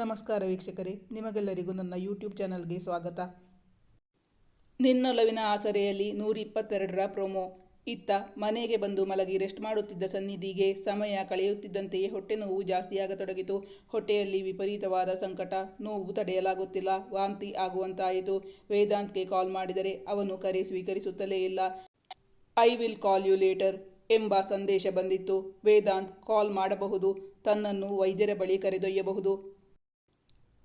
ನಮಸ್ಕಾರ ವೀಕ್ಷಕರೇ, ನಿಮಗೆಲ್ಲರಿಗೂ ನನ್ನ ಯೂಟ್ಯೂಬ್ ಚಾನಲ್ಗೆ ಸ್ವಾಗತ. ನಿನ್ನೊಲವಿನ ಆಸರೆಯಲ್ಲಿ ನೂರ ಇಪ್ಪತ್ತೆರಡರ ಪ್ರೊಮೋ ಇತ್ತ ಮನೆಗೆ ಬಂದು ಮಲಗಿ ರೆಸ್ಟ್ ಮಾಡುತ್ತಿದ್ದ ಸನ್ನಿಧಿಗೆ ಸಮಯ ಕಳೆಯುತ್ತಿದ್ದಂತೆಯೇ ಹೊಟ್ಟೆ ನೋವು ಜಾಸ್ತಿಯಾಗತೊಡಗಿತು. ಹೊಟ್ಟೆಯಲ್ಲಿ ವಿಪರೀತವಾದ ಸಂಕಟ, ನೋವು ತಡೆಯಲಾಗುತ್ತಿಲ್ಲ. ವಾಂತಿ ಆಗುವಂತಾಯಿತು. ವೇದಾಂತ್ಗೆ ಕಾಲ್ ಮಾಡಿದರೆ ಅವನು ಕರೆ ಸ್ವೀಕರಿಸುತ್ತಲೇ ಇಲ್ಲ. I will call you later ಎಂಬ ಸಂದೇಶ ಬಂದಿತ್ತು. ವೇದಾಂತ್ ಕಾಲ್ ಮಾಡಬಹುದು, ತನ್ನನ್ನು ವೈದ್ಯರ ಬಳಿ ಕರೆದೊಯ್ಯಬಹುದು.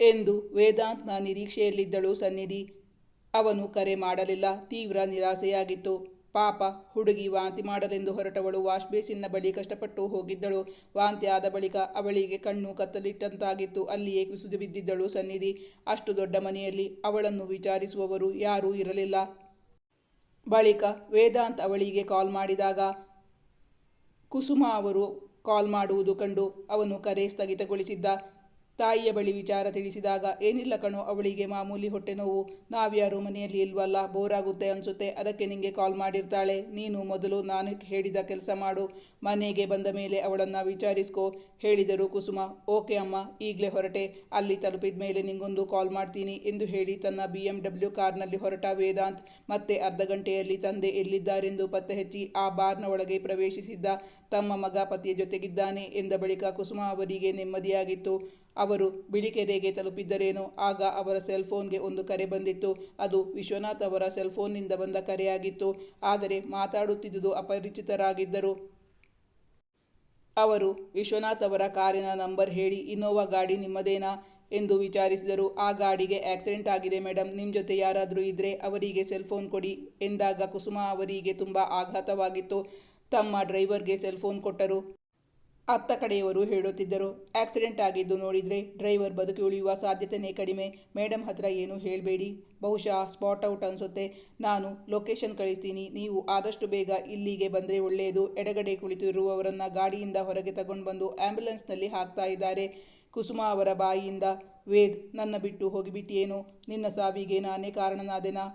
ಎಂದು ವೇದಾಂತ್ನ ನಿರೀಕ್ಷೆಯಲ್ಲಿದ್ದಳು ಸನ್ನಿಧಿ. ಅವನು ಕರೆ ಮಾಡಲಿಲ್ಲ, ತೀವ್ರ ನಿರಾಸೆಯಾಗಿತ್ತು. ಪಾಪ ಹುಡುಗಿ ವಾಂತಿ ಮಾಡಲೆಂದು ಹೊರಟವಳು ವಾಶ್ ಬೇಸಿನ್ನ ಬಳಿ ಕಷ್ಟಪಟ್ಟು ಹೋಗಿದ್ದಳು. ವಾಂತಿ ಆದ ಬಳಿಕ ಅವಳಿಗೆ ಕಣ್ಣು ಕತ್ತಲಿಟ್ಟಂತಾಗಿತ್ತು, ಅಲ್ಲಿಯೇ ಕುಸಿದು ಬಿದ್ದಿದ್ದಳು ಸನ್ನಿಧಿ. ಅಷ್ಟು ದೊಡ್ಡ ಮನೆಯಲ್ಲಿ ಅವಳನ್ನು ವಿಚಾರಿಸುವವರು ಯಾರೂ ಇರಲಿಲ್ಲ. ಬಳಿಕ ವೇದಾಂತ್ ಅವಳಿಗೆ ಕಾಲ್ ಮಾಡಿದಾಗ, ಕುಸುಮ ಅವರು ಕಾಲ್ ಮಾಡುವುದು ಕಂಡು ಅವನು ಕರೆ ಸ್ಥಗಿತಗೊಳಿಸಿದ್ದ. ತಾಯಿಯ ಬಳಿ ವಿಚಾರ ತಿಳಿಸಿದಾಗ, ಏನಿಲ್ಲ ಕಣೋ, ಅವಳಿಗೆ ಮಾಮೂಲಿ ಹೊಟ್ಟೆ ನೋವು. ನಾವ್ಯಾರು ಮನೆಯಲ್ಲಿ ಇಲ್ವಲ್ಲ, ಬೋರಾಗುತ್ತೆ ಅನಿಸುತ್ತೆ. ಅದಕ್ಕೆ ನಿಂಗೆ ಕಾಲ್ ಮಾಡಿರ್ತಾಳೆ. ನೀನು ಮೊದಲು ನಾನು ಹೇಳಿದ ಕೆಲಸ ಮಾಡು. ಮನೆಗೆ ಬಂದ ಮೇಲೆ ಅವಳನ್ನು ವಿಚಾರಿಸ್ಕೋ, ಹೇಳಿದರು ಕುಸುಮ. ಓಕೆ ಅಮ್ಮ, ಈಗಲೇ ಹೊರಟೆ. ಅಲ್ಲಿ ತಲುಪಿದ ಮೇಲೆ ನಿಂಗೊಂದು ಕಾಲ್ ಮಾಡ್ತೀನಿ ಎಂದು ಹೇಳಿ ತನ್ನ ಬಿ ಎಂ ಡಬ್ಲ್ಯೂ ಕಾರ್ನಲ್ಲಿ ಹೊರಟ ವೇದಾಂತ್ ಮತ್ತೆ ಅರ್ಧ ಗಂಟೆಯಲ್ಲಿ ತಂದೆ ಎಲ್ಲಿದ್ದಾರೆಂದು ಪತ್ತೆ ಹಚ್ಚಿ ಆ ಬಾರ್ನ ಒಳಗೆ ಪ್ರವೇಶಿಸಿದ್ದ ತಮ್ಮ ಮಗ ಪತಿಯ ಜೊತೆಗಿದ್ದಾನೆ ಎಂದ ಬಳಿಕ ಕುಸುಮ ಅವರಿಗೆ ನೆಮ್ಮದಿಯಾಗಿತ್ತು. ಬಿಳಿಕೆರೆಗೆ ತಲುಪಿದ್ದರೇನೋ, ಆಗ ಅವರ ಸೆಲ್ ಫೋನ್ಗೆ ಒಂದು ಕರೆ ಬಂದಿತ್ತು. ಅದು ವಿಶ್ವನಾಥ್ ಅವರ ಸೆಲ್ ಫೋನ್ನಿಂದ ಬಂದ ಕರೆಯಾಗಿತ್ತು. ಆದರೆ ಮಾತಾಡುತ್ತಿದ್ದುದು ಅಪರಿಚಿತರಾಗಿದ್ದರು. ಅವರು, ವಿಶ್ವನಾಥ್ ಅವರ ಕಾರಿನ ನಂಬರ್ ಹೇಳಿ, ಇನ್ನೋವಾ ಗಾಡಿ ನಿಮ್ಮದೇನಾ? ಎಂದು ವಿಚಾರಿಸಿದರು. ಆ ಗಾಡಿಗೆ ಆಕ್ಸಿಡೆಂಟ್ ಆಗಿದೆ ಮೇಡಮ್ ನಿಮ್ಮ ಜೊತೆ ಯಾರಾದರೂ ಇದ್ದರೆ ಅವರಿಗೆ ಸೆಲ್ ಫೋನ್ ಕೊಡಿ ಎಂದಾಗ ಕುಸುಮ ಅವರಿಗೆ ತುಂಬ ಆಘಾತವಾಗಿತ್ತು. ತಮ್ಮ ಡ್ರೈವರ್ಗೆ ಸೆಲ್ ಫೋನ್ ಕೊಟ್ಟರು. ಅತ್ತ ಕಡೆಯವರು ಹೇಳುತ್ತಿದ್ದರು. ಆಕ್ಸಿಡೆಂಟ್ ಆಗಿದ್ದು ನೋಡಿದರೆ ಡ್ರೈವರ್ ಬದುಕಿ ಉಳಿಯುವ ಸಾಧ್ಯತೆಯೇ ಕಡಿಮೆ. ಮೇಡಮ್ ಹತ್ರ ಏನು ಹೇಳಬೇಡಿ? ಬಹುಶಃ ಸ್ಪಾಟ್ ಔಟ್ ಅನಿಸುತ್ತೆ. ನಾನು ಲೊಕೇಶನ್ ಕಳಿಸ್ತೀನಿ. ನೀವು ಆದಷ್ಟು ಬೇಗ ಇಲ್ಲಿಗೆ ಬಂದರೆ ಒಳ್ಳೆಯದು ಎಡಗಡೆ ಕುಳಿತಿರುವವರನ್ನು ಗಾಡಿಯಿಂದ ಹೊರಗೆ ತಗೊಂಡು ಬಂದು ಆ್ಯಂಬುಲೆನ್ಸ್ನಲ್ಲಿ ಹಾಕ್ತಾ ಇದ್ದಾರೆ. ಕುಸುಮ ಅವರ ಬಾಯಿಯಿಂದ ವೇದ್, ನನ್ನ ಬಿಟ್ಟು ಹೋಗಿಬಿಟ್ಟಿಯೇನು ನಿನ್ನ ಸಾವಿಗೆ ನಾನೇ ಕಾರಣನಾದೆನಾ?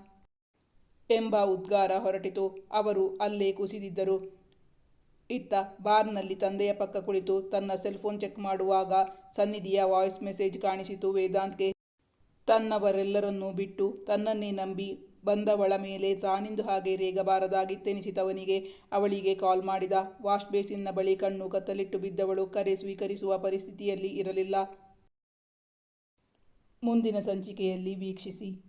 ಎಂಬ ಉದ್ಗಾರ ಹೊರಟಿತು. ಅವರು ಅಲ್ಲೇ ಕುಸಿದಿದ್ದರು. ಇತ್ತ ಬಾರ್ನಲ್ಲಿ ತಂದೆಯ ಪಕ್ಕ ಕುಳಿತು ತನ್ನ ಸೆಲ್ ಫೋನ್ ಚೆಕ್ ಮಾಡುವಾಗ ಸನ್ನಿಧಿಯ ವಾಯ್ಸ್ ಮೆಸೇಜ್ ಕಾಣಿಸಿತು ವೇದಾಂತ್ಗೆ. ತನ್ನವರೆಲ್ಲರನ್ನೂ ಬಿಟ್ಟು ತನ್ನನ್ನೇ ನಂಬಿ ಬಂದವಳ ಮೇಲೆ ತಾನಿಂದು ಹಾಗೆ ರೇಗಬಾರದಾಗಿತ್ತೆನಿಸಿತವನಿಗೆ ಅವಳಿಗೆ ಕಾಲ್ ಮಾಡಿದ. ವಾಶ್ ಬೇಸಿನ್ನ ಬಳಿ ಕಣ್ಣು ಕತ್ತಲಿಟ್ಟು ಬಿದ್ದವಳು ಕರೆ ಸ್ವೀಕರಿಸುವ ಪರಿಸ್ಥಿತಿಯಲ್ಲಿ ಇರಲಿಲ್ಲ. ಮುಂದಿನ ಸಂಚಿಕೆಯಲ್ಲಿ ವೀಕ್ಷಿಸಿ.